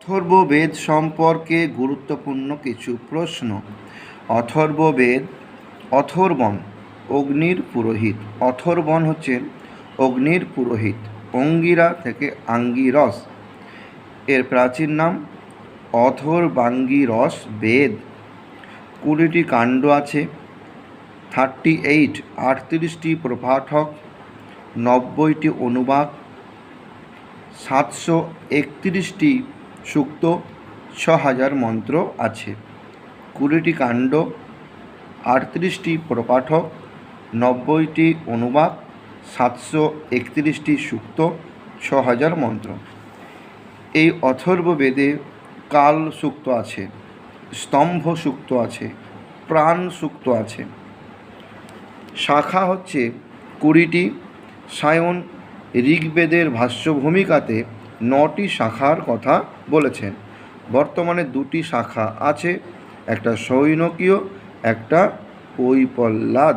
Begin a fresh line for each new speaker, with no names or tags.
অথর্ববেদ সম্পর্কে গুরুত্বপূর্ণ কিছু প্রশ্ন। অথর্ববেদ অথর্বণ অগ্নির পুরোহিত। অথর্বণ হচ্ছেন অগ্নির পুরোহিত, অঙ্গিরা থেকে আঙ্গিরস। এর প্রাচীন নাম অথর্বাঙ্গিরস বেদ। কুড়িটি কাণ্ড আছে, থার্টি এইট, আটত্রিশটি প্রপাঠক, নব্বইটি অনুবাদ, সাতশো একত্রিশটি সূক্ত ছ হাজার মন্ত্র আছে। কুড়িটি কাণ্ড, আটত্রিশটি প্রপাঠক নব্বইটি অনুবাদ, সাতশো একত্রিশটি সূক্ত ছ হাজার মন্ত্র। এই অথর্ববেদে কাল সূক্ত আছে, স্তম্ভ সূক্ত আছে, প্রাণ সূক্ত আছে। শাখা হচ্ছে কুড়িটি সায়ন ঋগ্বেদের ভাষ্য ভূমিকাতে নটি শাখার কথা বলেছেন। বর্তমানে দুটি শাখা আছে একটা সৈনকীয় একটা পৈপল্লাদ